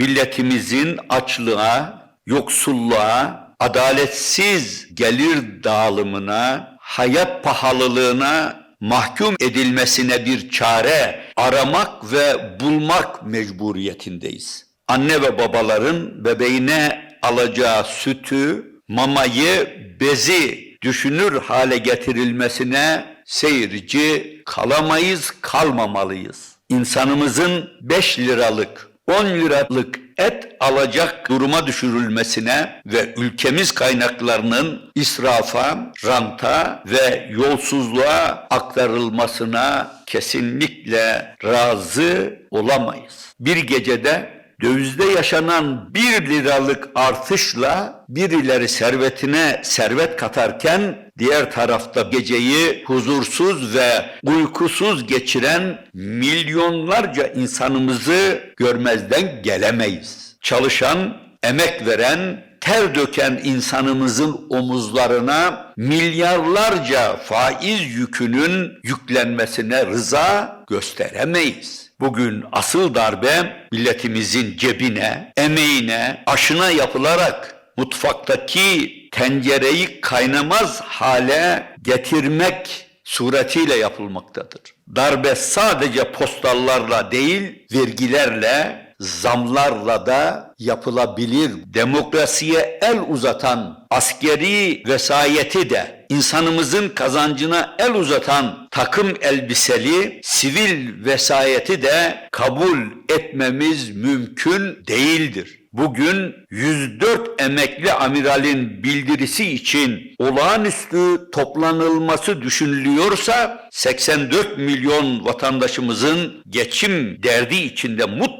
milletimizin açlığa, yoksulluğa, adaletsiz gelir dağılımına, hayat pahalılığına mahkum edilmesine bir çare aramak ve bulmak mecburiyetindeyiz. Anne ve babaların bebeğine alacağı sütü, mamayı, bezi düşünür hale getirilmesine seyirci kalamayız, kalmamalıyız. İnsanımızın 5 liralık, 10 liralık et alacak duruma düşürülmesine ve ülkemiz kaynaklarının israfa, ranta ve yolsuzluğa aktarılmasına kesinlikle razı olamayız. Bir gecede dövizde yaşanan bir liralık artışla birileri servetine servet katarken diğer tarafta geceyi huzursuz ve uykusuz geçiren milyonlarca insanımızı görmezden gelemeyiz. Çalışan, emek veren, ter döken insanımızın omuzlarına milyarlarca faiz yükünün yüklenmesine rıza gösteremeyiz. Bugün asıl darbe milletimizin cebine, emeğine, aşına yapılarak mutfaktaki tencereyi kaynamaz hale getirmek suretiyle yapılmaktadır. Darbe sadece postallarla değil, vergilerle, zamlarla da yapılabilir. Demokrasiye el uzatan askeri vesayeti de insanımızın kazancına el uzatan takım elbiseli sivil vesayeti de kabul etmemiz mümkün değildir. Bugün 104 emekli amiralin bildirisi için olağanüstü toplanılması düşünülüyorsa 84 milyon vatandaşımızın geçim derdi içinde mutlaka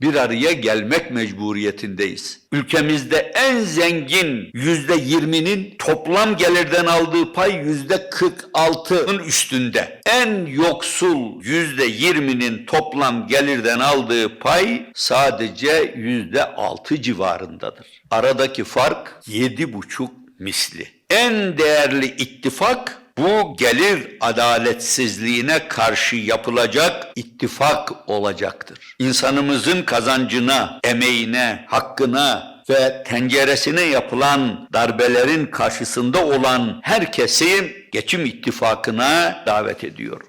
bir araya gelmek mecburiyetindeyiz. Ülkemizde en zengin yüzde yirminin toplam gelirden aldığı pay yüzde 46'ın üstünde. En yoksul yüzde yirminin toplam gelirden aldığı pay sadece yüzde altı civarındadır. Aradaki fark yedi buçuk misli. En değerli ittifak bu gelir adaletsizliğine karşı yapılacak ittifak olacaktır. İnsanımızın kazancına, emeğine, hakkına ve tenceresine yapılan darbelerin karşısında olan herkesi geçim ittifakına davet ediyor.